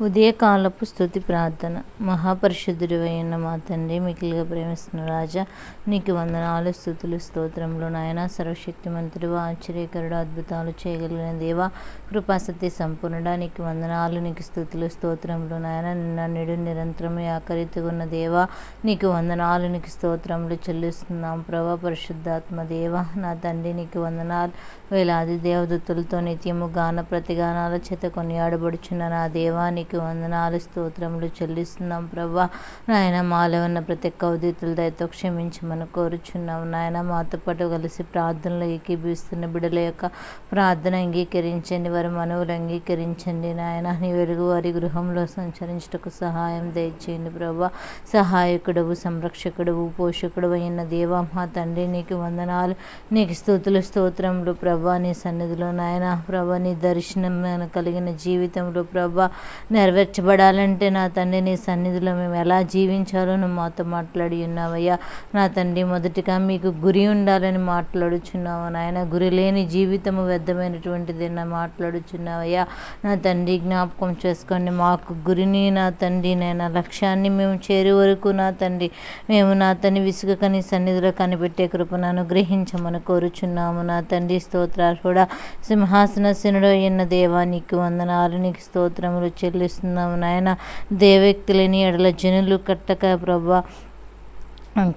ఉదయకాలపు స్థుతి ప్రార్థన. మహాపరిశుద్ధుడు అయిన మా తండ్రి మిగిలిగా ప్రేమిస్తున్న రాజా నీకు వందనాలు స్థుతులు స్తోత్రంలో నాయన. సర్వశక్తిమంతుడు ఆశ్చర్యకరుడు అద్భుతాలు చేయగలిగిన దేవా కృపాసతి సంపూర్ణుడా. నీకు వందనాలు నీకు స్థుతులు స్తోత్రంలో నాయన. నిన్న నిడు నిరంతరం ఆకరితున్న దేవా నీకు వందనాలు నీకు స్తోత్రములు చెల్లిస్తున్నాం ప్రభా పరిశుద్ధాత్మ దేవా. నా తండ్రి నీకు వందనాలు. వేలాది దేవదత్తులతో నిత్యము గాన ప్రతిగానాల చేత కొనియాడబడుచున్న నా దేవా నీకు వందనాలు స్తోత్రములు చెల్లిస్తున్నాం ప్రభా. నాయన మాలో ఉన్న ప్రతి కౌదితుల దయతో క్షమించమని కోరుచున్నాం. నాయన మాతో పాటు కలిసి ప్రార్థనలు ఏకీభవిస్తున్న బిడ్డల యొక్క ప్రార్థన అంగీకరించండి వారి మనవులు అంగీకరించండి. నాయన నీ వెలుగు వారి గృహంలో సంచరించుటకు సహాయం దయచేయండి ప్రభా. సహాయకుడవు సంరక్షకుడవు పోషకుడు అయిన దేవా మా తండ్రి నీకు వందనాలు నీకు స్థుతులు స్తోత్రములు ప్రభా. నీ సన్నిధిలో నాయన ప్రభా నీ దర్శనం కలిగిన జీవితంలో ప్రభా. నెరవేర్చబడాలంటే నా తండ్రి నీ సన్నిధిలో మేము ఎలా జీవించాలో నువ్వు మాతో మాట్లాడి ఉన్నావయ్యా. నా తండ్రి మొదటిగా మీకు గురి ఉండాలని మాట్లాడుచున్నావు. నాయన గురి లేని జీవితము వ్యర్థమైనటువంటిది నా మాట్లాడుచున్నావయ్యా. నా తండ్రి జ్ఞాపకం చేసుకోండి. మాకు గురిని నా తండ్రి నేను లక్ష్యాన్ని మేము చేరే వరకు నా తండ్రి మేము నా తండ్రి విసుగక నీ సన్నిధిలో కనిపెట్టే కృపను అనుగ్రహించమని కోరుచున్నాము. నా తండ్రి స్తోత్రాలు కూడా సింహాసనశనుడు అయిన దేవా నీకు వందనాలు నీకు స్తోత్రములు చెల్లిస్తున్నాము నాయన. దేవక్తులని ఎడల జనులు కట్టక ప్రభా.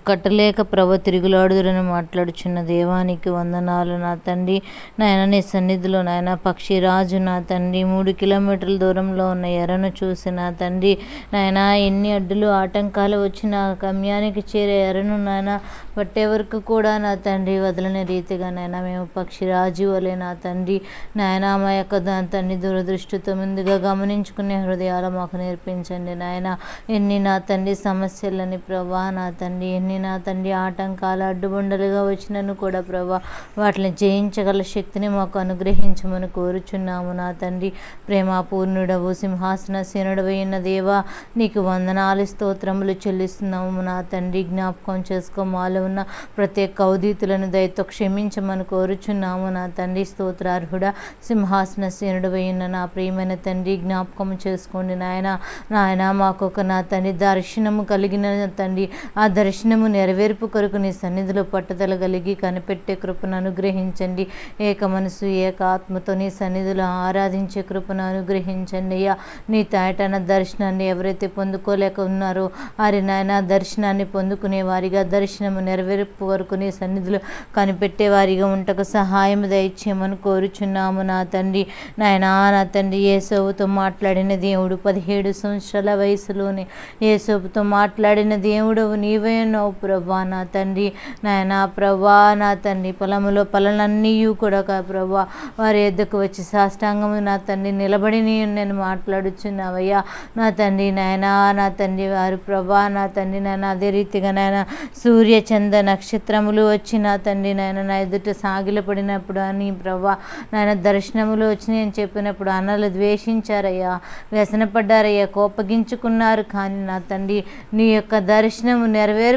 కట్టలేక ప్రభ తిరుగులాడుదురని మాట్లాడుచున్న దేవానికి వందనాలు. నా తండ్రి నాయన నీ సన్నిధిలో నాయన పక్షిరాజు నా తండ్రి మూడు కిలోమీటర్ల దూరంలో ఉన్న ఎర్రను చూసి నా తండ్రి నాయన ఎన్ని అడ్డులు ఆటంకాలు వచ్చిన గమ్యానికి చేరే ఎర్రను నాయన పట్టే వరకు కూడా నా తండ్రి వదలని రీతిగా నాయన మేము పక్షిరాజు వలె నా తండ్రి నాయన మా యొక్క తండ్రి దురదృష్టితో ముందుగా గమనించుకునే హృదయాలు మాకు నేర్పించండి నాయన. ఎన్ని నా తండ్రి సమస్యలని ప్రభా నా తండ్రి ఎన్ని నా తండ్రి ఆటంకాలు అడ్డుబండలుగా వచ్చినను కూడా ప్రభా వాటిని జయించగల శక్తిని మాకు అనుగ్రహించమని కోరుచున్నాము. నా తండ్రి ప్రేమాపూర్ణుడవు సింహాసన సేనుడవైన దేవా నీకు వందనాలు స్తోత్రములు చెల్లిస్తున్నాము. నా తండ్రి జ్ఞాపకం చేసుకో మాలో ఉన్న ప్రత్యేక కౌదీతులను దయతో క్షమించమని కోరుచున్నాము. నా తండ్రి స్తోత్రార్హుడ సింహాసన సేనుడవైన నా ప్రియమైన తండ్రి జ్ఞాపకం చేసుకోండి నాయన. నాయన మాకొక నా తండ్రి దర్శనము కలిగిన తండ్రి ఆ దర్శనం దర్శనము నెరవేర్పు కొరకు నీ సన్నిధిలో పట్టుదల కలిగి కనిపెట్టే కృపను అనుగ్రహించండి. ఏక మనసు ఏక ఆత్మతో నీ సన్నిధిలో ఆరాధించే కృపను అనుగ్రహించండి అయ్యా. నీ తాయటన దర్శనాన్ని ఎవరైతే పొందుకోలేక ఉన్నారో వారి నాయన దర్శనాన్ని పొందుకునే వారిగా దర్శనము నెరవేర్పు వరకు నీ సన్నిధిలో కనిపెట్టే వారిగా ఉంటకు సహాయం దయచేయమని కోరుచున్నాము నా తండ్రి. నాయనా నా తండ్రి ఏసవుతో మాట్లాడిన దేవుడు పదిహేడు సంవత్సరాల వయసులోనే. ఏసవుతో మాట్లాడిన దేవుడు నీవే నాయనో ప్రభా నా తండ్రి. నాయన ప్రభా నా తండ్రి. పొలములో పొలాలన్నీ కూడా ప్రభా. వారి ఎద్దకు వచ్చి సాష్టాంగము నా తండ్రి. నిలబడి నేను మాట్లాడుచున్నావయ్యా. నా తండ్రి నాయన నా తండ్రి వారు ప్రభా నా తండ్రి నాయన అదే రీతిగా నాయన సూర్య చంద్ర నక్షత్రములు వచ్చి నా తండ్రి నాయన నా ఎదుట సాగిలపడినప్పుడు అని ప్రభా. నాయన దర్శనములు వచ్చినాయి నేను చెప్పినప్పుడు అన్నలు ద్వేషించారయ్యా. వ్యసనపడ్డారయ్యా కోపగించుకున్నారు కానీ నా తండ్రి నీ యొక్క దర్శనము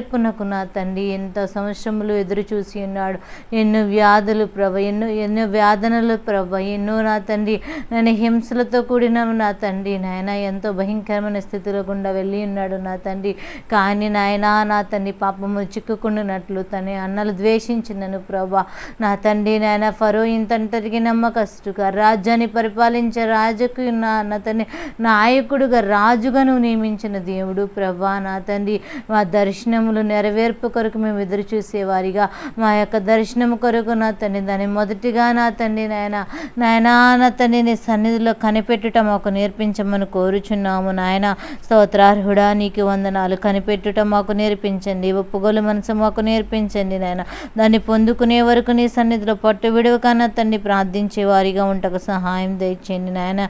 నెరవేర్పునకు నా తండ్రి ఎంతో సంవత్సరములు ఎదురు చూసి ఉన్నాడు. ఎన్నో వ్యాధులు ప్రభ ఎన్నో ఎన్నో వేదనలు ప్రభ ఎన్నో నా తండ్రి నేను హింసలతో కూడిన నా తండ్రి. నాయన ఎంతో భయంకరమైన స్థితిలో గుండా వెళ్ళి ఉన్నాడు నా తండ్రి. కానీ నాయన నా తండ్రి పాపము చిక్కుకున్నట్లు తన అన్నలు ద్వేషించినను ప్రభా నా తండ్రి నాయన ఫరో ఇంతంతటికి నమ్మకస్తుగా రాజ్యాన్ని పరిపాలించే రాజుకు నా నా తండ్రి నాయకుడుగా రాజుగా నువ్వు నియమించిన దేవుడు ప్రభా నా తండ్రి. మా దర్శనములు నెరవేర్పు కొరకు మేము ఎదురు చూసేవారిగా మా యొక్క దర్శనము కొరకు నా తండ్రి దాన్ని మొదటిగా నా తండ్రి నాయన నాయనా నా తండ్రి నీ సన్నిధిలో కనిపెట్టుట మాకు నేర్పించమని కోరుచున్నాము నాయన. స్తోత్రార్హుడా నీకు వందనాలు కనిపెట్టుట మాకు నేర్పించండి. ఒప్పుగోలు మనసు మాకు నేర్పించండి నాయన. దాన్ని పొందుకునే వరకు నీ సన్నిధిలో పట్టు విడువకన్నా తండ్రి ప్రార్థించే వారిగా ఉంటకు సహాయం దయచేయండి నాయన.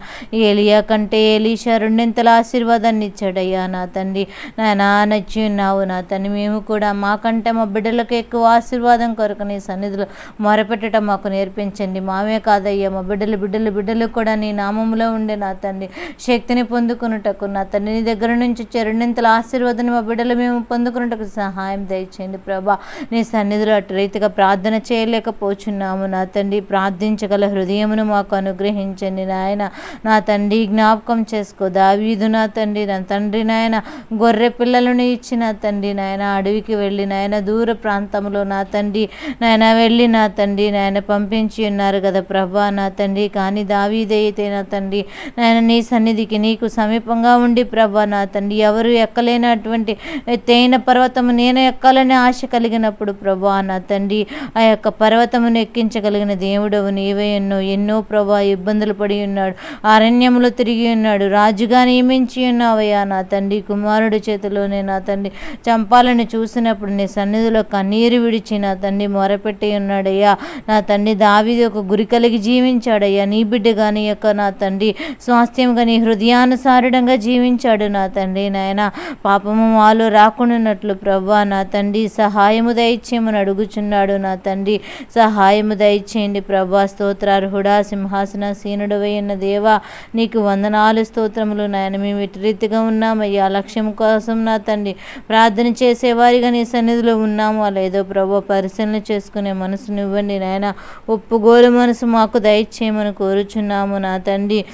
ఏలియా కంటే ఏలీషా రెండింతల ఆశీర్వాదాన్ని ఇచ్చాడయ్యా నా తండ్రి. నాయన నచ్చి ఉన్నావు నా తండ్రి. కానీ మేము కూడా మాకంటే మా బిడ్డలకు ఎక్కువ ఆశీర్వాదం కొరకు నీ సన్నిధిలో మొరపెట్టడం మాకు నేర్పించండి. మామే కాదయ్యా మా బిడ్డలు బిడ్డలు బిడ్డలు కూడా నీ నామంలో ఉండే నా తండ్రి. శక్తిని పొందుకున్నటకు నా తండ్రి నీ దగ్గర నుంచి చెరునింతల ఆశీర్వాదాన్ని మా బిడ్డలు మేము పొందుకున్నటకు సహాయం దయచేయండి ప్రభా. నీ సన్నిధిలో అటు రీతిగా ప్రార్థన చేయలేకపోచున్నాము నా తండ్రి. ప్రార్థించగల హృదయమును మాకు అనుగ్రహించండి నాయన. నా తండ్రి జ్ఞాపకం చేసుకో. దావీదు నా తండ్రి నా తండ్రి నాయన. గొర్రె పిల్లలను ఇచ్చిన తండ్రి నాయన. అడవికి వెళ్ళి నాయన దూర ప్రాంతంలో నా తండ్రి నాయన వెళ్ళి నా తండ్రి నాయన పంపించి ఉన్నారు కదా ప్రభా నా తండ్రి. కానీ దావీదైతే నా తండ్రి నాయన నీ సన్నిధికి నీకు సమీపంగా ఉండి ప్రభా నా తండ్రి. ఎవరు ఎక్కలేనటువంటి తేన పర్వతము నేను ఎక్కాలని ఆశ కలిగినప్పుడు ప్రభా నా తండ్రి ఆ యొక్క పర్వతమును ఎక్కించగలిగిన దేవుడవు నీవే ఎన్నో ఎన్నో ప్రభా ఇబ్బందులు పడి ఉన్నాడు అరణ్యంలో తిరిగి ఉన్నాడు రాజుగా నియమించి ఉన్నావయ్యా నా తండ్రి. కుమారుడి చేతిలోనే నా తండ్రి. చంపా చంపాలని చూసినప్పుడు నీ సన్నిధిలో కన్నీరు విడిచి నా తండ్రి మొరపెట్టి ఉన్నాడయ్యా. నా తండ్రి దావి ఒక గురి కలిగి జీవించాడయ్యా. నీ బిడ్డగా నీ యొక్క నా తండ్రి స్వాస్థ్యంగా నీ హృదయానుసారుడంగా జీవించాడు నా తండ్రి నాయన. పాపము వాళ్ళు రాకుండానట్లు ప్రభా నా తండ్రి సహాయము దయచేయమని అడుగుచున్నాడు నా తండ్రి. సహాయము దయచేయండి ప్రభా స్తోత్రార్హుడా సింహాసన సీనుడు దేవా నీకు వందనాలు స్తోత్రములు నాయన. మేము ఇటు రీతిగా ఉన్నామయ్యా. లక్ష్యం కోసం నా తండ్రి ప్రార్థన చేసేవారిగా నీ సన్నిధిలో ఉన్నాము. లేదో ప్రభు పరిశీలన చేసుకునే మనసునివ్వండి నాయన. ఒప్పుగోలు మనసు మాకు దయచేయమని కోరుచున్నాము. నా తండ్రి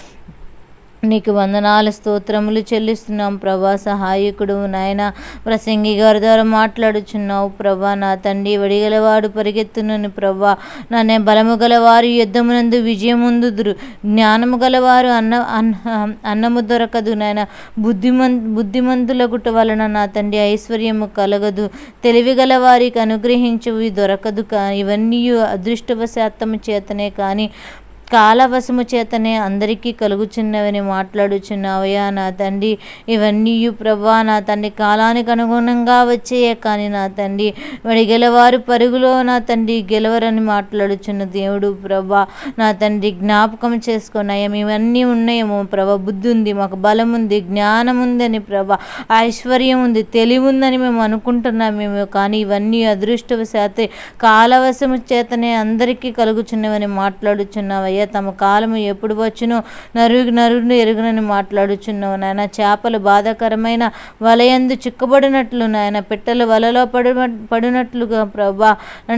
నీకు వందనాలు స్తోత్రములు చెల్లిస్తున్నాం. ప్రభా సహాయకుడు నాయన ప్రసంగి గారి ద్వారా మాట్లాడుచున్నావు. ప్రభా నా తండ్రి వడిగలవాడు పరిగెత్తునని ప్రభా. నన్నే బలము గలవారు యుద్ధమునందు విజయముందుదురు జ్ఞానము గలవారు అన్న అన్న అన్నము దొరకదు నాయన. బుద్ధిమన్ బుద్ధిమంతులగుట వలన నా తండ్రి ఐశ్వర్యము కలగదు. తెలివి గలవారికి అనుగ్రహించవి అనుగ్రహించువి దొరకదు కా ఇవన్నీ అదృష్టవశాత్తము చేతనే కానీ కాలవశము చేతనే అందరికీ కలుగుచున్నవని మాట్లాడుచున్నావయ్యా నా తండ్రి. ఇవన్నీ ప్రభా నా తండ్రి కాలానికి అనుగుణంగా వచ్చేయే కానీ నా తండ్రి వాడి గెలవారు పరుగులో నా తండ్రి గెలవరని మాట్లాడుచున్న దేవుడు ప్రభా నా తండ్రి జ్ఞాపకం చేసుకున్నాయా ఇవన్నీ ఉన్నాయేమో ప్రభా బుద్ధి ఉంది మాకు బలం ఉంది జ్ఞానం ఉందని ప్రభా ఐశ్వర్యం ఉంది తెలివి ఉందని మేము అనుకుంటున్నాం మేము. కానీ ఇవన్నీ అదృష్టవశాతే కాలవశము చేతనే అందరికీ కలుగుచున్నవని మాట్లాడుచున్నావయ్యా అయ్యా తమ కాలము ఎప్పుడు వచ్చునో? నరుగు నరుని ఎరుగునని మాట్లాడుచున్నావు నాయన. చేపలు బాధాకరమైన వలయందు చిక్కబడినట్లు నాయన. పిట్టలు వలలో పడు పడినట్లుగా ప్రభా.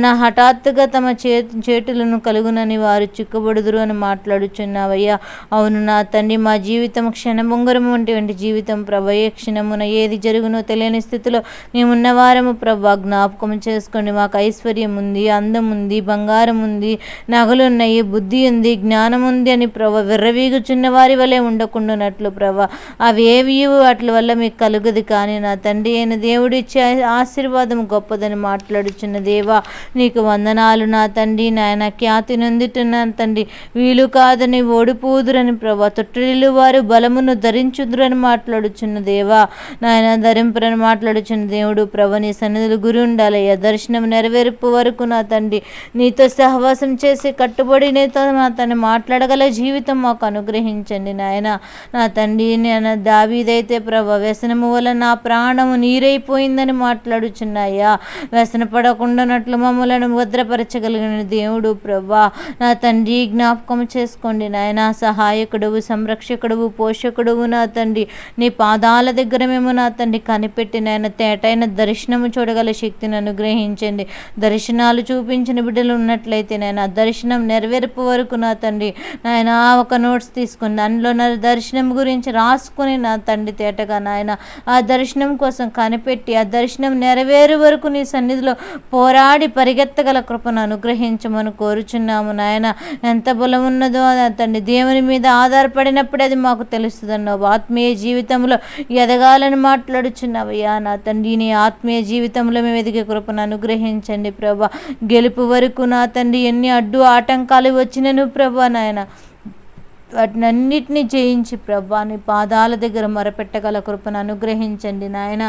నా హఠాత్తుగా తమ చే చేతులను కలుగునని వారు చిక్కబడుదురు అని మాట్లాడుచున్నావయ్యా. అవును నా తండ్రి మా జీవితం క్షణభంగరం వంటి జీవితం ప్రభా. ఏ క్షణమున ఏది జరుగునో తెలియని స్థితిలో మేమున్న వారము ప్రభా. జ్ఞాపకం చేసుకోండి. మాకు ఐశ్వర్యం ఉంది అందం ఉంది బంగారం ఉంది నగలున్నాయి బుద్ధి ఉంది ఉంది జ్ఞానం ఉంది అని ప్రభ విర్రవీగుచున్న వారి వలె ఉండకుండానట్లు ప్రభ. అవి ఏవి? వాటి వల్ల మీకు కలుగుది కానీ నా తండ్రి అయిన దేవుడు ఇచ్చే ఆశీర్వాదం గొప్పదని మాట్లాడుచున్న దేవా నీకు వందనాలు నా తండ్రి. నాయన ఖ్యాతి నొందుతున్న తండ్రి వీలు కాదని ఓడిపోదురని ప్రభా. తొట్టిలు వారు బలమును ధరించుదురని మాట్లాడుచున్న దేవా నాయన ధరింపురని మాట్లాడుచున్న దేవుడు ప్రభ నీ సన్నిధులు గురి ఉండాలయ్యా దర్శనం నెరవేర్పు వరకు నా తండ్రి నీతో సహవాసం చేసి కట్టుబడి నీతో నా తను మాట్లాడగల జీవితం మాకు అనుగ్రహించండి నాయన. నా తండ్రి నేను దావీదైతే ప్రభ వ్యసనము వల్ల నా ప్రాణము నీరైపోయిందని మాట్లాడుచున్నాయా. వ్యసన పడకుండానట్లు మమ్మలను భద్రపరచగలిగిన దేవుడు ప్రభా నా తండ్రి జ్ఞాపకం చేసుకోండి నాయన. సహాయకుడువు సంరక్షకుడువు పోషకుడువు నా తండ్రి. నీ పాదాల దగ్గర మేము నా తండ్రి కనిపెట్టి నాయన తేటైన దర్శనము చూడగల శక్తిని అనుగ్రహించండి. దర్శనాలు చూపించిన బిడ్డలు ఉన్నట్లయితే నాయన దర్శనం నెరవేర్పు వరకు నా తండ్రి. నాయన ఒక నోట్స్ తీసుకుని దానిలో నా దర్శనం గురించి రాసుకుని నా తండ్రి తేటగా నాయన ఆ దర్శనం కోసం కనిపెట్టి ఆ దర్శనం నెరవేరు వరకు నీ సన్నిధిలో పోరాడి పరిగెత్తగల కృపను అనుగ్రహించమని కోరుచున్నాము నాయన. ఎంత బలం ఉన్నదో తండ్రి. దేవుని మీద ఆధారపడినప్పుడు అది మాకు తెలుస్తుందన్నావు. ఆత్మీయ జీవితంలో ఎదగాలని మాట్లాడుచున్నావయ్యా నా తండ్రి. నీ ఆత్మీయ జీవితంలో మేము ఎదిగే కృపను అనుగ్రహించండి ప్రభా. గెలుపు వరకు నా తండ్రి ఎన్ని అడ్డు ఆటంకాలు వచ్చినను ప్రభా నాయన. వాటినన్నిటినీ జయించి ప్రభా నీ పాదాల దగ్గర మొరపెట్టగల కృపను అనుగ్రహించండి నాయన.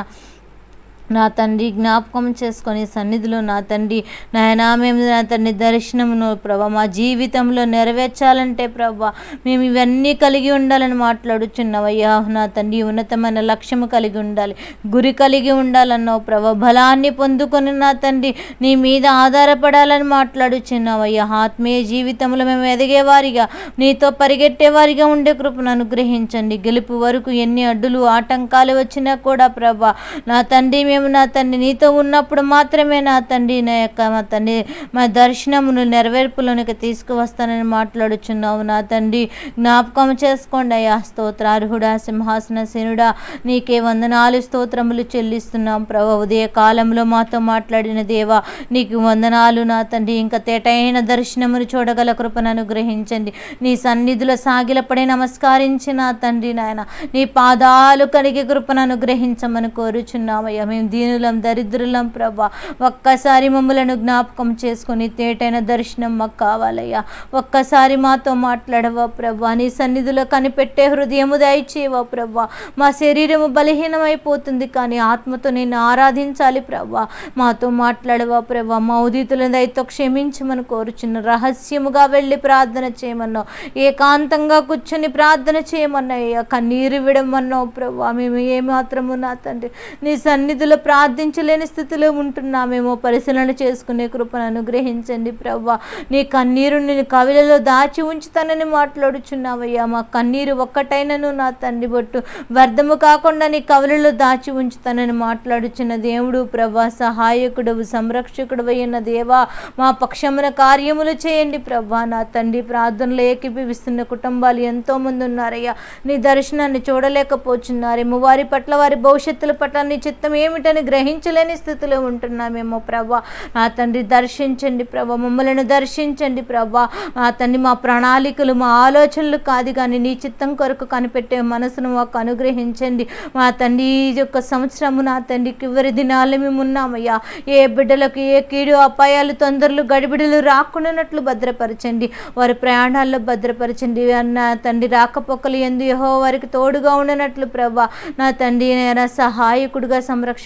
నా తండ్రి జ్ఞాపకం చేసుకొని సన్నిధిలో నా తండ్రి నాయనా మేము నా తండ్రి దర్శనమును ప్రభా మా జీవితంలో నెరవేర్చాలంటే ప్రభా మేము ఇవన్నీ కలిగి ఉండాలని మాట్లాడుచున్నావయ్యా. నా తండ్రి ఉన్నతమైన లక్ష్యము కలిగి ఉండాలి గురి కలిగి ఉండాలన్నావు ప్రభా. బలాన్ని పొందుకొని నా తండ్రి నీ మీద ఆధారపడాలని మాట్లాడుచున్నావయ్యా. ఆత్మీయ జీవితంలో మేము ఎదిగేవారిగా నీతో పరిగెట్టేవారిగా ఉండే కృపను అనుగ్రహించండి. గెలుపు వరకు ఎన్ని అడ్డులు ఆటంకాలు వచ్చినా కూడా ప్రభా నా తండ్రి మేము నా తండ్రి నీతో ఉన్నప్పుడు మాత్రమే నా తండ్రి నా యొక్క మా తండ్రి మా దర్శనమును నెరవేర్పులోనికి తీసుకువస్తానని మాట్లాడుచున్నావు నా తండ్రి. జ్ఞాపకం చేసుకోండి అయ్యా. స్తోత్రార్హుడా సింహాసన సేనుడా నీకే వందనాలు స్తోత్రములు చెల్లిస్తున్నాం ప్రభు. ఉదయ కాలంలో మాతో మాట్లాడిన దేవా నీకు వందనాలు నా తండ్రి. ఇంకా తేటైన దర్శనమును చూడగల కృపను అనుగ్రహించండి. నీ సన్నిధిలో సాగిలపడి నమస్కరించి నా తండ్రి నాయన. నీ పాదాలు కడిగి కృపను అనుగ్రహించమని కోరుచున్నామయ్యా. మేము దీనులం దరిద్రులం ప్రభా. ఒక్కసారి మమ్మలను జ్ఞాపకం చేసుకొని తేటైన దర్శనం మాకు కావాలయ్యా. ఒక్కసారి మాతో మాట్లాడవా ప్రభా. నీ సన్నిధిలో కనిపెట్టే హృదయము దయచేవా ప్రభా. మా శరీరము బలహీనమైపోతుంది కానీ ఆత్మతో నేను ఆరాధించాలి ప్రభా. మాతో మాట్లాడవా ప్రభా. మా ఉదితులను దయతో క్షమించమని కోరుచున్న రహస్యముగా వెళ్ళి ప్రార్థన చేయమన్నావు. ఏకాంతంగా కూర్చొని ప్రార్థన చేయమన్నాయ్యా కన్నీరు విడమన్నావు ప్రభా. మేము ఏమాత్రము నా తండ్రి. నీ సన్నిధిలో ప్రార్థించలేని స్థితిలో ఉంటున్నామేమో. పరిశీలన చేసుకునే కృపను అనుగ్రహించండి ప్రభా నీ కన్నీరు నేను కవిలలో దాచి ఉంచుతానని మాట్లాడుచున్నావయ్యా. మా కన్నీరు ఒక్కటైనను నా తండ్రి బొట్టు. వ్యర్థము కాకుండా నీ కవులలో దాచి ఉంచుతానని మాట్లాడుచున్న దేవుడు ప్రభా సహాయకుడు సంరక్షకుడు అయిన దేవా మా పక్షమున కార్యములు చేయండి ప్రభా నా తండ్రి ప్రార్థనలు ఏకీభవిస్తున్న కుటుంబాలు ఎంతోమంది ఉన్నారయ్యా. నీ దర్శనాన్ని చూడలేకపోతున్నారేమో వారి పట్ల వారి భవిష్యత్తుల పట్ల నీ చిత్తం ఏమిటని గ్రహించలేని స్థితిలో ఉంటున్నామేమో ప్రభా నా తండ్రి దర్శించండి ప్రభా మమ్మలను దర్శించండి ప్రభా నా తండ్రి మా ప్రణాళికలు మా ఆలోచనలు కాదు కానీ నీ చిత్తం కొరకు కనిపెట్టే మనసును మాకు అనుగ్రహించండి. మా తండ్రి ఈ యొక్క సంవత్సరము నా తండ్రికి చివరి దినాలు మేము ఉన్నామయ్యా. ఏ బిడ్డలకు ఏ కీడు అపాయాలు తొందరలు గడిబిడలు రాకుండానట్లు భద్రపరచండి. వారి ప్రయాణాల్లో భద్రపరచండి. అన్న తండ్రి రాకపోకలు ఎందు యహో వారికి తోడుగా ఉండనట్లు ప్రభా నా తండ్రి నేన సహాయకుడుగా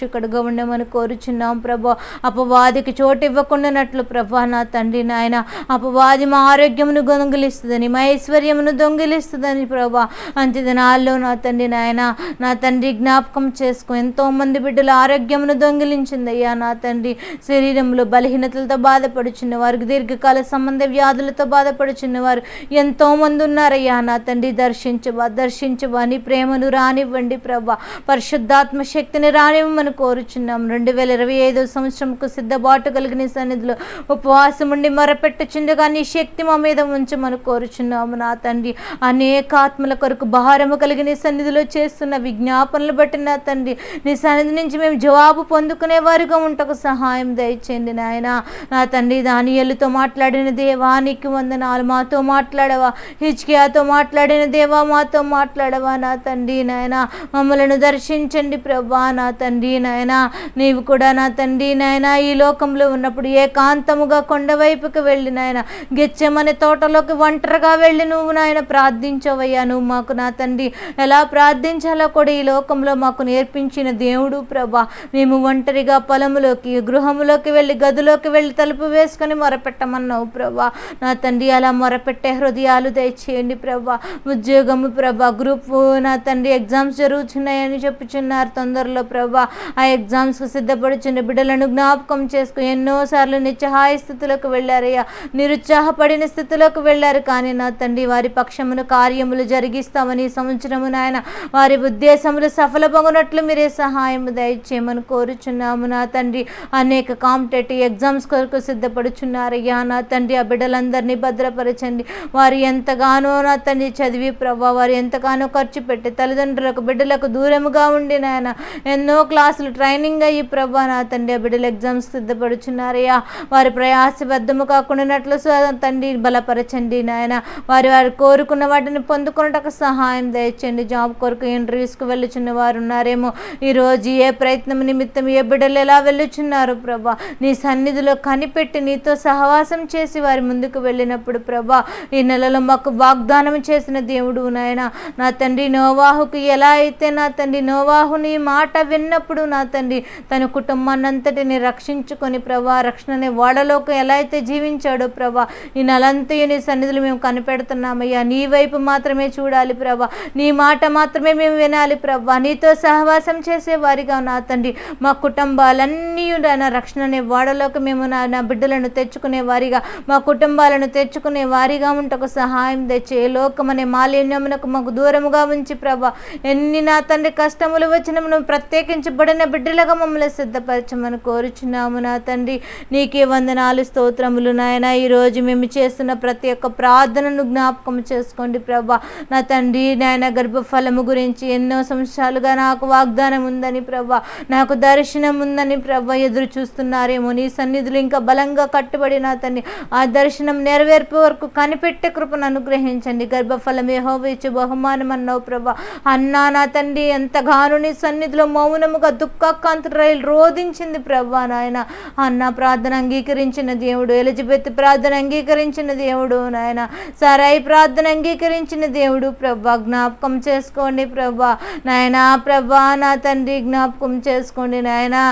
రక్షకుడుగా ఉండమని కోరుచున్నాం ప్రభా. అపవాదికి చోటు ఇవ్వకుండానట్లు ప్రభా నా తండ్రి నాయన. అపవాది మా ఆరోగ్యమును దొంగిలిస్తుందని మా ఐశ్వర్యమును దొంగిలిస్తుందని ప్రభా. అంత్య దినాల్లో నా తండ్రి నాయన నా తండ్రి జ్ఞాపకం చేసుకో. ఎంతో మంది బిడ్డల ఆరోగ్యమును దొంగిలించిందయ్యా నా తండ్రి. శరీరంలో బలహీనతలతో బాధపడుచున్న వారికి దీర్ఘకాల సంబంధ వ్యాధులతో బాధపడుచున్న వారు ఎంతోమంది ఉన్నారయ్యా నా తండ్రి. దర్శించవా దర్శించవా నీ ప్రేమను రానివ్వండి ప్రభా. పరిశుద్ధాత్మ శక్తిని రానివ్వమని కోరుచున్నాం. రెండు వేల ఇరవై ఐదో సంవత్సరంకు సిద్ధబాటు కలిగిన సన్నిధిలో ఉపవాసం ఉండి మొరపెట్టుచుండగా నీ శక్తి మా మీద ఉంచమని కోరుచున్నాము నా తండ్రి. అనేక ఆత్మల కొరకు భారము కలిగిన సన్నిధిలో చేస్తున్న విజ్ఞాపనలు బట్టి నా తండ్రి నీ సన్నిధి నుంచి మేము జవాబు పొందుకునే వారిగా ఉంటకు సహాయం దయచేయండి నాయన. నా తండ్రి దానియలతో మాట్లాడిన దేవా నీకు వందనాలు. మాతో మాట్లాడవా? హిచ్కియాతో మాట్లాడిన దేవా మాతో మాట్లాడవా నా తండ్రి నాయన? మమ్మలను దర్శించండి ప్రభా నా తండ్రి నాయన నీవు కూడా నా తండ్రి నాయన. ఈ లోకంలో ఉన్నప్పుడు ఏకాంతముగా కొండ వైపుకి వెళ్ళి నాయన గెచ్చమనే తోటలోకి ఒంటరిగా వెళ్ళి నువ్వు నాయన ప్రార్థించవయ్యా. నువ్వు మాకు నా తండ్రి. ఎలా ప్రార్థించాలో కూడా ఈ లోకంలో మాకు నేర్పించిన దేవుడు ప్రభా. మేము ఒంటరిగా పొలములోకి గృహములోకి వెళ్ళి గదిలోకి వెళ్ళి తలుపు వేసుకొని మొరపెట్టమన్నావు ప్రభా. నా తండ్రి అలా మొరపెట్టే హృదయాలు దయచేయండి ప్రభా. ఉద్యోగము ప్రభా గ్రూప్ నా తండ్రి ఎగ్జామ్స్ జరుగుతున్నాయని చెప్పుచున్నారు తొందరలో ప్రభా. ఆ ఎగ్జామ్స్కు సిద్ధపడుచున్న బిడ్డలను జ్ఞాపకం చేసుకు ఎన్నోసార్లు నిస్సహాయ స్థితిలోకి వెళ్ళారయ్యా. నిరుత్సాహపడిన స్థితిలోకి వెళ్ళారు. కానీ నా తండ్రి వారి పక్షమును కార్యములు జరిగిస్తామని ఈ సంవత్సరము నాయన వారి ఉద్దేశములు సఫలమగునట్లు మీరే సహాయం దయచేయమని కోరుచున్నాము. నా తండ్రి అనేక కాంపిటేటివ్ ఎగ్జామ్స్ కొరకు సిద్ధపడుచున్నారయ్యా. నా తండ్రి ఆ బిడ్డలందరినీ భద్రపరచండి. వారు ఎంతగానో నా తండ్రి చదివి ప్రభా వారు ఎంతగానో ఖర్చు పెట్టి తల్లిదండ్రులకు బిడ్డలకు దూరముగా ఉండి నాయన ఎన్నో క్లాసులు ట్రైనింగ్ అయ్యి ప్రభా నా తండ్రి ఆ బిడ్డలు ఎగ్జామ్స్ సిద్ధపడుచున్నారయ్యా వారి ప్రయాస బద్దము కాకుండానట్లు తండ్రి బలపరచండి నాయన. వారి వారు కోరుకున్న వాటిని పొందుకున్నటకు సహాయం దయచండి జాబ్ కొరకు ఇంటర్వ్యూస్కి వెళ్ళుచున్న వారు ఉన్నారేమో ఈరోజు ఏ ప్రయత్నం నిమిత్తం ఏ బిడ్డలు ఎలా వెళ్ళుచున్నారు ప్రభా? నీ సన్నిధిలో కనిపెట్టి నీతో సహవాసం చేసి వారి ముందుకు వెళ్ళినప్పుడు ప్రభా ఈ నెలలో మాకు వాగ్దానం చేసిన దేవుడు నాయన. నా తండ్రి నోవాహుకు ఎలా అయితే నా తండ్రి నోవాహుని మాట విన్నప్పుడు నా తండ్రి తన కుటుంబాన్నంతటిని రక్షించుకొని ప్రభా రక్షణని వాడలోకి ఎలా అయితే జీవించాడో ప్రభా ఈ నలంతయు నీ సన్నిధులు మేము కనిపెడుతున్నామయ్యా. నీ వైపు మాత్రమే చూడాలి ప్రభా. నీ మాట మాత్రమే మేము వినాలి ప్రభా. నీతో సహవాసం చేసే వారిగా నా తండ్రి మా కుటుంబాలన్నీ నా రక్షణని వాడలోకి మేము నా నా బిడ్డలను తెచ్చుకునే వారిగా మా కుటుంబాలను తెచ్చుకునే వారిగా ఉంటకు సహాయం తెచ్చే లోకమనే మాలిన్యమునకు మాకు దూరముగా ఉంచి ప్రభా ఎన్ని నా తండ్రి కష్టములు వచ్చిన ప్రత్యేకించబడిన ప్రత్యేకించబడిన బిడ్డలుగా మమ్మల్ని సిద్ధపరచమని కోరుచున్నాము నా తండ్రి. నీకే వందనాలు స్తోత్రములు నాయన. ఈరోజు మేము చేస్తున్న ప్రతి ఒక్క ప్రార్థనను జ్ఞాపకం చేసుకోండి ప్రభా. నా తండ్రి నాయన గర్భఫలము గురించి ఎన్నో సంవత్సరాలుగా నాకు వాగ్దానం ఉందని ప్రభా. నాకు దర్శనం ఉందని ప్రభా ఎదురు చూస్తున్నారేమో. నీ సన్నిధులు ఇంకా బలంగా కట్టుబడి నా తండ్రి. ఆ దర్శనం నెరవేర్పు వరకు కనిపెట్టే కృపను అనుగ్రహించండి. గర్భఫలం యెహోవా బహుమానం అన్నావు ప్రభా. అన్నా నా తండ్రి ఎంతగానో నీ సన్నిధిలో మౌనముగా దుఃఖాకాంత రైలు రోధించింది ప్రభా నాయన. అన్న ప్రార్థన అంగీకరించిన దేవుడు ఎలిజబెత్ ప్రార్థన అంగీకరించిన దేవుడు నాయన. సరాయి ప్రార్థన అంగీకరించిన దేవుడు ప్రభా జ్ఞాపకం చేసుకోండి ప్రభా నాయనా. ప్రభా నా తండ్రి జ్ఞాపకం చేసుకోండి నాయనా.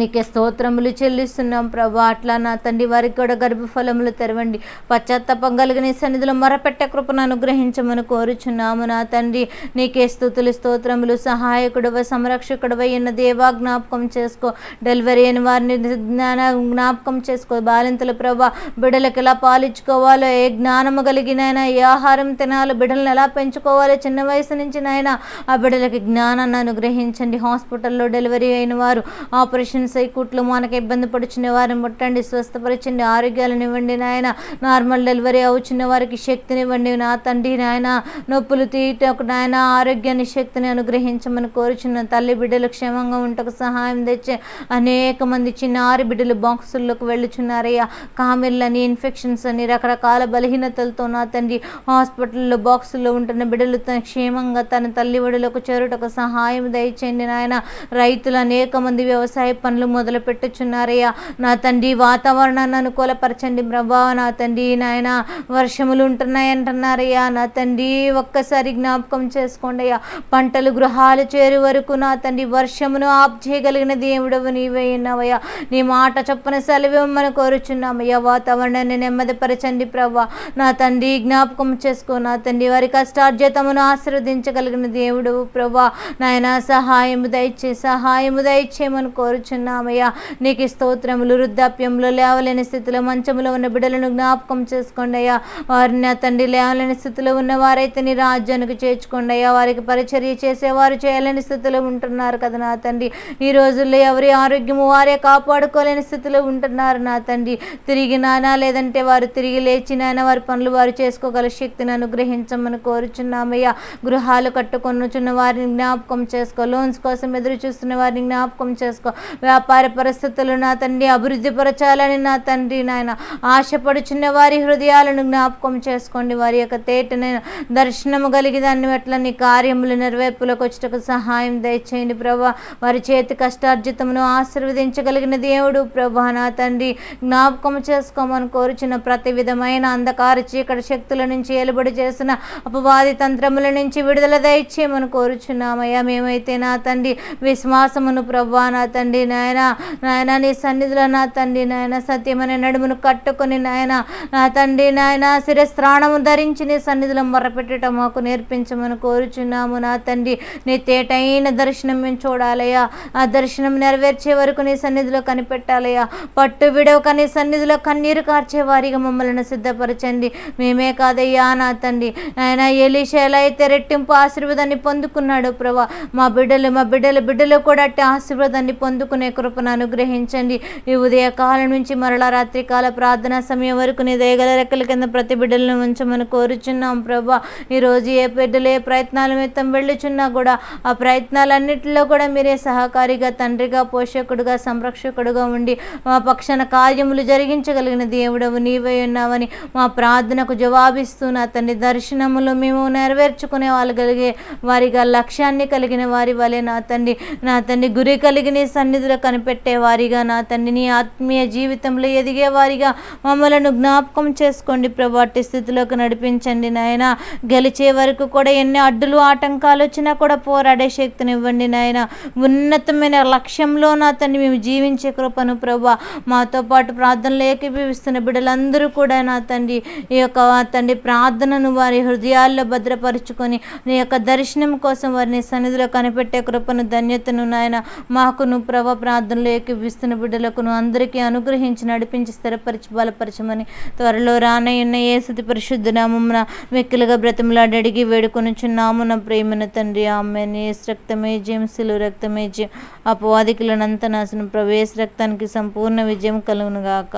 నీకే స్తోత్రములు చెల్లిస్తున్నాం ప్రభా. అట్లా నా తండ్రి వారికి కూడా గర్భఫలములు తెరవండి. పశ్చాత్తాపం కలిగిన సన్నిధిలో మొరపెట్టే కృపను అనుగ్రహించమని కోరుచున్నాము నా తండ్రి. నీకే స్థుతులు స్తోత్రములు సహాయకుడవ సంరక్షకుడవ ఉన్న దేవా జ్ఞాపకం చేసుకో. డెలివరీ అయిన వారిని జ్ఞాన జ్ఞాపకం చేసుకో. బాలింతల ప్రభా బిడ్డలకు ఎలా పాలించుకోవాలో ఏ జ్ఞానము కలిగిన ఏ ఆహారం తినాలో బిడ్డలను ఎలా పెంచుకోవాలో చిన్న వయసు నుంచి నాయన ఆ బిడ్డలకి జ్ఞానాన్ని అనుగ్రహించండి. హాస్పిటల్లో డెలివరీ అయిన వారు ఆపరేషన్ సైకుట్లు మనకు ఇబ్బంది పడుచున్న వారిని ముట్టండి స్వస్థపరచండి ఆరోగ్యాలను ఇవ్వండి నాయన. నార్మల్ డెలివరీ అవుచున్న వారికి శక్తినివ్వండి నా తండ్రి నాయన. నొప్పులు తీయటకు నాయన ఆరోగ్యాన్ని శక్తిని అనుగ్రహించమని కోరుచున్న తల్లి బిడ్డలు క్షేమంగా ఉంటకు సహాయం తెచ్చే అనేక మంది చిన్నారి బిడ్డలు బాక్సుల్లోకి వెళ్ళుచున్నారయ్యా. కామెర్లని ఇన్ఫెక్షన్స్ అని రకరకాల బలహీనతలతో నా తండ్రి హాస్పిటల్లో బాక్సుల్లో ఉంటున్న బిడ్డలు తన క్షేమంగా తన తల్లి ఒడిలోకి చేరుటకు సహాయం దయచేయండి నాయన. రైతులు అనేక మంది వ్యవసాయ పనులు మొదలు పెట్టుచున్నారయ్యా నా తండ్రి వాతావరణాన్ని అనుకూలపరచండి ప్రభా. నా తండ్రి నాయన వర్షములు ఉంటున్నాయంటున్నారయ్యా నా తండ్రి ఒక్కసారి జ్ఞాపకం చేసుకోండి అయ్యా. పంటలు గృహాలు చేరు వరకు నా తండ్రి వర్షమును ఆప్ చేయగలిగిన దేవుడవు నీవే ఉన్నావయ్యా. నీ మాట చొప్పున సెలవిమ్మని కోరుచున్నామయ్యా. వాతావరణాన్ని నెమ్మదిపరచండి ప్రభా. నా తండ్రి జ్ఞాపకం చేసుకో. నా తండ్రి వారి కష్టార్జితమును ఆశీర్వదించగలిగిన దేవుడు ప్రభా. నాయన సహాయము దయచే సహాయము దయచేయమని కోరుచున్నామయ్యా నీకు స్తోత్రములు వృద్ధాప్యంలో లేవలేని స్థితిలో మంచంలో ఉన్న బిడ్డలను జ్ఞాపకం చేసుకోండి అయ్యా. వారిని నా తండ్రి లేవలేని స్థితిలో ఉన్న వారైతే నీ రాజ్యానికి చేర్చుకోండి అయ్యా. వారికి పరిచర్య చేసేవారు చేయలేని స్థితిలో ఉంటున్నారు కదా నా తండ్రి. ఈ రోజుల్లో ఎవరి ఆరోగ్యము వారే కాపాడుకోలేని స్థితిలో ఉంటున్నారు నా తండ్రి. తిరిగి నానా లేదంటే వారు తిరిగి లేచి నాయన వారి పనులు వారు చేసుకోగల శక్తిని అనుగ్రహించమని కోరుచున్నామయ్యా. గృహాలు కట్టుకొనుచున్న వారిని జ్ఞాపకం చేసుకో. లోన్స్ కోసం ఎదురు చూస్తున్న వారిని జ్ఞాపకం చేసుకో. వ్యాపార పరిస్థితులు నా తండ్రి అభివృద్ధి పరచాలని నా తండ్రి నాయన ఆశపడుచున్న వారి హృదయాలను జ్ఞాపకం చేసుకోండి. వారి యొక్క తేటనైన దర్శనము కలిగి దాన్ని ఎట్లా నీ కార్యములు నెరవేర్పులకు వచ్చటకు సహాయం దయచేయండి ప్రభా. వారి చేతి కష్టార్జితమును ఆశీర్వదించగలిగిన దేవుడు ప్రభా. నా తండ్రి జ్ఞాపకం చేసుకోమని కోరుచున్న ప్రతి విధమైన అంధకార చీకటి శక్తుల నుంచి ఏలుబడి చేసిన అపవాది తంత్రముల నుంచి విడుదల దయచేయమని కోరుచున్నామయ్యా. మేమైతే నా తండ్రి విశ్వాసమును ప్రభా నా తండ్రి నాయన. నాయన నీ సన్నిధిలో నా తండ్రి నాయన సత్యమైన నడుమును కట్టుకొని నాయన. నా తండ్రి నాయన శిరస్త్రాణము ధరించి నీ సన్నిధిలో మొరపెట్టడం మాకు నేర్పించమని కోరుచున్నాము నా తండ్రి. నీ తేటైన దర్శనం మేము చూడాలయ్యా. ఆ దర్శనం నెరవేర్చే వరకు నీ సన్నిధిలో కనిపెట్టాలయ్యా. పట్టు విడవక నీ సన్నిధిలో కన్నీరు కార్చే వారిగా మమ్మల్ని సిద్ధపరచండి. మేమే కాదయ్యా నా తండ్రి. ఆయన ఎలీషా ఎలా అయితే రెట్టింపు ఆశీర్వాదాన్ని పొందుకున్నాడు ప్రభా మా బిడ్డలు మా బిడ్డల బిడ్డలు కూడా అట్టి ఆశీర్వాదాన్ని పొందుకునే కృపను అనుగ్రహించండి. ఈ ఉదయ కాలం నుంచి మరలా రాత్రికాల ప్రార్థనా సమయం వరకు నీ దయగల రెక్కల కింద ప్రతి బిడ్డలను ఉంచమని కోరుచున్నాం ప్రభా. ఈరోజు ఏ బిడ్డలు ఏ ప్రయత్నాల నిమిత్తం వెళ్ళుచున్నా కూడా ఆ ప్రయత్నాలన్నింటిలో కూడా మీరే సహకారిగా తండ్రిగా పోషకుడుగా సంరక్షకుడుగా ఉండి మా పక్షాన కార్యములు జరిగించగలిగిన దేవుడవు నీవై ఉన్నావని మా ప్రార్థనకు జవాబిస్తూ నా తండ్రి దర్శనములు మేము నెరవేర్చుకునే వాళ్ళు కలిగే వారిగా లక్ష్యాన్ని కలిగిన వారి వలె నా తండ్రి నా తండ్రి గురి కలిగిన సన్నిధుల సన్నిధిలో సన్నిధిలో కనిపెట్టే వారిగా నా తండ్రి నీ ఆత్మీయ జీవితంలో ఎదిగే వారిగా మమ్మలను జ్ఞాపకం చేసుకోండి ప్రభు. అట్టి స్థితిలోకి నడిపించండి నాయన. గెలిచే వరకు కూడా ఎన్ని అడ్డులు ఆటంకాలు వచ్చినా కూడా పోరాడే శక్తిని ఇవ్వండి నాయన. ఉన్నతమైన లక్ష్యంలో నా తండ్రి మేము జీవించే కృపను ప్రభా. మాతో పాటు ప్రార్థనలు ఏకీభవిస్తున్న బిడ్డలందరూ కూడా నా తండ్రి ఈ యొక్క తండ్రి ప్రార్థనను వారి హృదయాల్లో భద్రపరుచుకొని నీ యొక్క దర్శనం కోసం వారిని సన్నిధిలో కనిపెట్టే కృపను ధన్యతను నాయన మాకును ప్రభ. ప్రార్థనలు ఏకీవిస్తున్న బిడ్డలకును అందరికీ అనుగ్రహించి నడిపించి స్థిరపరిచి బలపరచమని త్వరలో రానయ్యున్న ఏ స్థితి పరిశుద్ధ నామమున వెక్కిలుగా బ్రతిమలాడి అడిగి వేడుకొనుచున్నాము నా ప్రేమన తండ్రి. ఆమెను. ఏసు రక్తమే జయం సిలు రక్తమే జయం. అపవాదికులనంత నాశనం. ప్రవేశ రక్తానికి సంపూర్ణ విజయం కలుగును గాక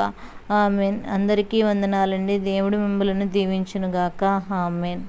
ఆమెన్. అందరికీ వందనాలండి. దేవుడు మిమ్మల్ని దీవించునుగాక. ఆమెన్.